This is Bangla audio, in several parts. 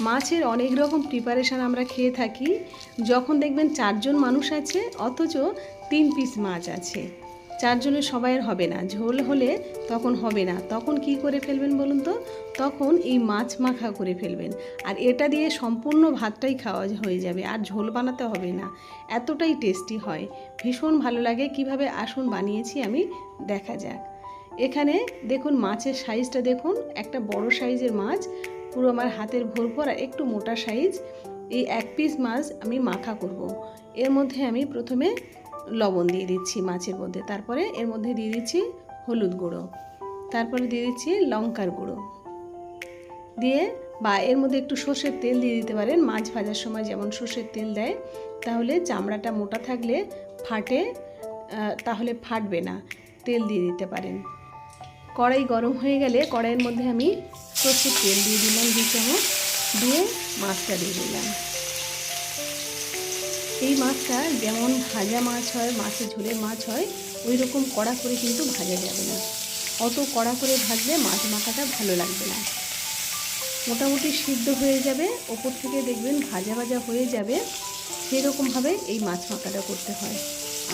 মাছের অনেক রকম প্রিপারেশান আমরা খেয়ে থাকি। যখন দেখবেন চারজন মানুষ আছে, অথচ তিন পিস মাছ আছে। চারজনের সবাইয়ের হবে না, ঝোল হলে তখন হবে না। তখন কি করে ফেলবেন বলুন তো? তখন এই মাছ মাখা করে ফেলবেন। আর এটা দিয়ে সম্পূর্ণ ভাতটাই খাওয়া হয়ে যাবে, আর ঝোল বানাতে হবে না। এতটাই টেস্টি হয়। ভীষণ ভালো লাগে কীভাবে আসুন বানিয়েছি আমি, দেখা যাক। এখানে দেখুন মাছের সাইজটা দেখুন, একটা বড় সাইজের মাছ। পুরো আমার হাতের ভোর আর একটু মোটা সাইজ, এই এক পিস মাছ আমি মাখা করব। এর মধ্যে আমি প্রথমে লবণ দিয়ে দিচ্ছি মাছের মধ্যে, তারপরে এর মধ্যে দিয়ে দিচ্ছি হলুদ গুঁড়ো, তারপরে দিয়ে দিচ্ছি লঙ্কার গুঁড়ো দিয়ে বা এর মধ্যে একটু সর্ষের তেল দিয়ে দিতে পারেন, মাছ ভাজার সময় যেমন সর্ষের তেল দেয়, তাহলে চামড়াটা মোটা থাকলে ফাটে তাহলে ফাটবে না, তেল দিয়ে দিতে পারেন কড়াই গরম হয়ে গেলে কড়াইয়ের মধ্যে আমি সর্ষের তেল দিয়ে দিলাম দু চামচ, দিয়ে মাছটা দিয়ে দিলাম। এই মাছটা যেমন ভাজা মাছ হয়, মাছের ঝোলের মাছ হয় ওই রকম কড়া করে কিন্তু ভাজা যাবে না। অত কড়া করে ভাজলে মাছ মাখাটা ভালো লাগবে না। মোটামুটি সিদ্ধ হয়ে যাবে, ওপর থেকে দেখবেন ভাজা ভাজা হয়ে যাবে, সেরকমভাবে এই মাছ মাখাটা করতে হয়।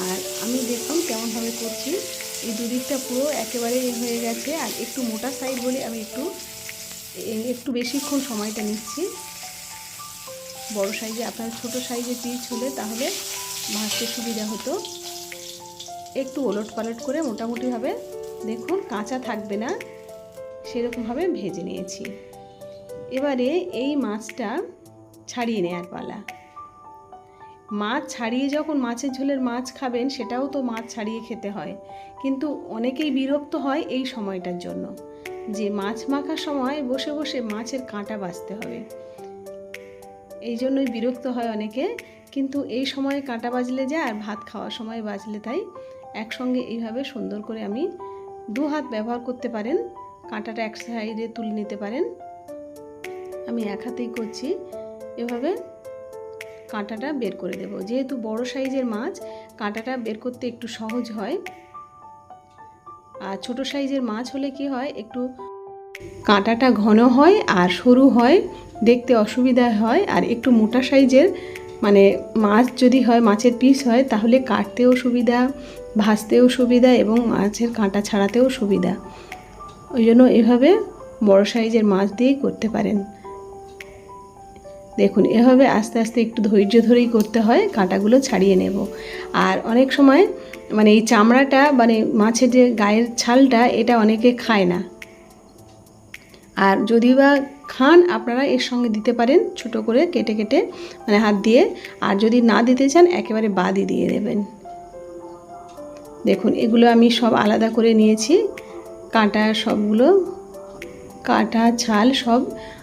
আর আমি দেখুন কেমনভাবে করছি, এই দুদিকটা পুরো একেবারে এ হয়ে গেছে, আর একটু মোটা সাইড বলে আমি একটু একটু বেশিক্ষণ সময়টা নিচ্ছি। বড় সাইজে, আপনার ছোট সাইজে পিস হলে তাহলে ভাজতে সুবিধা হতো। একটু ওলট পালট করে মোটামুটিভাবে দেখুন, কাঁচা থাকবে না, সেরকমভাবে ভেজে নিয়েছি। এবারে এই মাছটা ছাড়িয়ে নেওয়ার পালা। মাছ ছাড়িয়ে যখন মাছের ঝোলের মাছ খাবেন, সেটাও তো মাছ ছাড়িয়ে খেতে হয়। কিন্তু অনেকেই বিরক্ত হয় এই সময়টার জন্য। যে মাছ মাখার সময় বসে বসে মাছের কাঁটা বাছতে হবে। এই জন্যই বিরক্ত হয় অনেকে, কিন্তু এই সময়ে কাঁটা বাজলে যায় আর ভাত খাওয়ার সময় বাজলে তাই একসঙ্গে এইভাবে সুন্দর করে আমি দু হাত ব্যবহার করতে পারেন, কাঁটাটা এক সাইডে তুলে নিতে পারেন। আমি এক হাতেই করছি, এভাবে কাঁটাটা বের করে দেব। যেহেতু বড় সাইজের মাছ, কাঁটাটা বের করতে একটু সহজ হয়। আর ছোট সাইজের মাছ হলে কি হয়, একটু কাঁটাটা ঘন হয় আর সরু হয়, দেখতে অসুবিধা হয়। আর একটু মোটা সাইজের মানে মাছ যদি হয়, মাছের পিস হয়, তাহলে কাটতেও সুবিধা, ভাজতেও সুবিধা এবং মাছের কাঁটা ছাড়াতেও সুবিধা। ওই জন্য এভাবে বড় সাইজের মাছ দিয়েই করতে পারেন। দেখুন, এভাবে আস্তে আস্তে একটু ধৈর্য ধরেই করতে হয়, কাঁটাগুলো ছাড়িয়ে নেব। আর অনেক সময় মানে এই চামড়াটা মানে মাছের যে গায়ের ছালটা, এটা অনেকে খায় না। আর যদি বা খান, আপনারা এর সঙ্গে দিতে পারেন, ছোট করে কেটে কেটে মানে হাত দিয়ে। আর যদি না দিতে চান, একেবারে বাদই দিয়ে দেবেন। দেখুন, এগুলো আমি সব আলাদা করে নিয়েছি। কাঁটা সবগুলো, কাঁটা, ছাল সব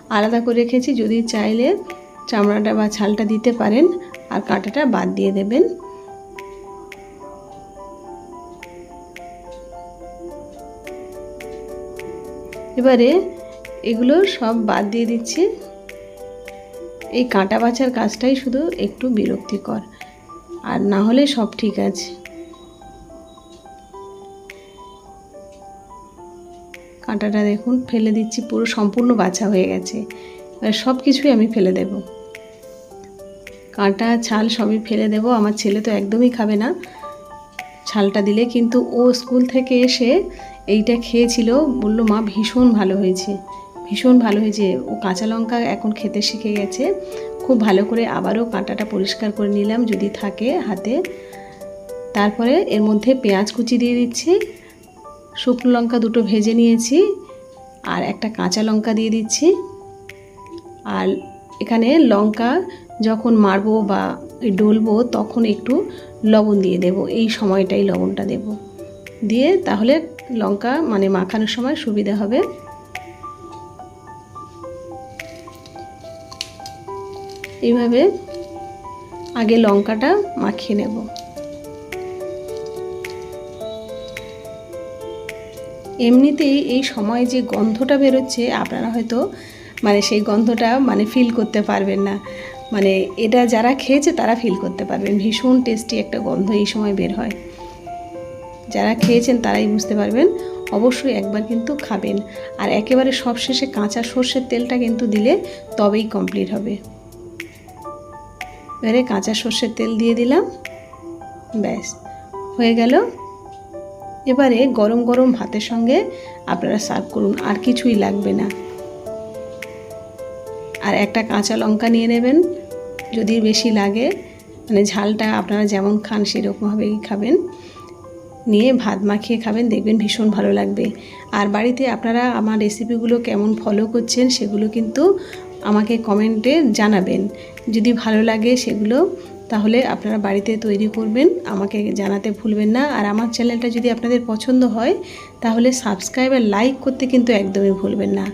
আলাদা করে রেখেছি। যদি চাইলে চামড়াটা বা ছালটা দিতে পারেন আর কাঁটাটা বাদ দিয়ে দেবেন। এবারে এগুলো সব বাদ দিয়ে দিচ্ছি। এই কাঁটা বাছার কাজটাই শুধু একটু বিরক্তিকর। আর না হলে সব ঠিক আছে। কাঁটাটা দেখুন, ফেলে দিচ্ছি, পুরো সম্পূর্ণ বাছা হয়ে গেছে। সব কিছুই আমি ফেলে দেব। কাঁটা ছাল সবই ফেলে দেব, আমার ছেলে তো একদমই খাবে না। ছালটা দিলে কিন্তু ও স্কুল থেকে এসে এইটা খেয়েছিল, বলল, মা, ভীষণ ভালো হয়েছে, ভীষণ ভালো হয়েছে। ও কাঁচা লঙ্কা এখন খেতে শিখে গেছে। খুব ভালো করে আবারও কাঁটাটা পরিষ্কার করে নিলাম যদি থাকে হাতে। তারপরে এর মধ্যে পেঁয়াজ কুচি দিয়ে দিচ্ছি, শুকনো লঙ্কা দুটো ভেজে নিয়েছি, আর একটা কাঁচা লঙ্কা দিয়ে দিচ্ছি। আর এখানে লঙ্কা যখন মারবো বা ডলবো তখন একটু লবণ দিয়ে দেব। এই সময়টাই লবণটা দেব। দিয়ে তাহলে লঙ্কা মানে মাখানোর সময় সুবিধা হবে। এইভাবে আগে লঙ্কাটা মাখিয়ে নেব। এমনিতেই এই সময় যে গন্ধটা বেরোচ্ছে, আপনারা হয়তো মানে সেই গন্ধটা মানে ফিল করতে পারবেন না। মানে এটা যারা খেয়েছে তারা ফিল করতে পারবেন। ভীষণ টেস্টি একটা গন্ধ এই সময় বের হয়। যারা খেয়েছেন তারাই বুঝতে পারবেন। অবশ্যই একবার কিন্তু খাবেন। আর একেবারে সবশেষে কাঁচা সর্ষের তেলটা কিন্তু দিলে তবেই কমপ্লিট হবে। এবারে কাঁচা সর্ষের তেল দিয়ে দিলাম। ব্যাস, হয়ে গেল। এবারে গরম গরম ভাতের সঙ্গে আপনারা সার্ভ করুন। আর কিছুই লাগবে না। আর একটা কাঁচা লঙ্কা নিয়ে নেবেন, যদি বেশি লাগে। মানে ঝালটা আপনারা যেমন খান সেরকমভাবেই খাবেন। নিয়ে ভাত মাখিয়ে খাবেন, দেখবেন ভীষণ ভালো লাগবে। আর বাড়িতে আপনারা আমার রেসিপিগুলো কেমন ফলো করছেন সেগুলো কিন্তু আমাকে কমেন্টে জানাবেন। যদি ভালো লাগে সেগুলো, তাহলে আপনারা বাড়িতে তৈরি করবেন, আমাকে জানাতে ভুলবেন না। আর আমার চ্যানেলটা যদি আপনাদের পছন্দ হয়, তাহলে সাবস্ক্রাইব আর লাইক করতে কিন্তু একদমই ভুলবেন না।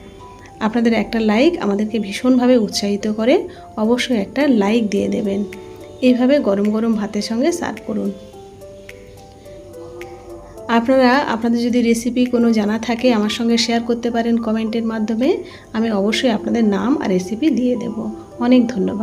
আপনাদের একটা লাইক আমাদেরকে ভীষণভাবে উৎসাহিত করে, অবশ্যই একটা লাইক দিয়ে দেবেন। এইভাবে গরম গরম ভাতের সঙ্গে সার্ভ করুন। আপনারা, আপনাদের যদি রেসিপি কোনো জানা থাকে, আমার সঙ্গে শেয়ার করতে পারেন কমেন্টের মাধ্যমে, আমি অবশ্যই আপনাদের নাম আর রেসিপি দিয়ে দেব। অনেক ধন্যবাদ।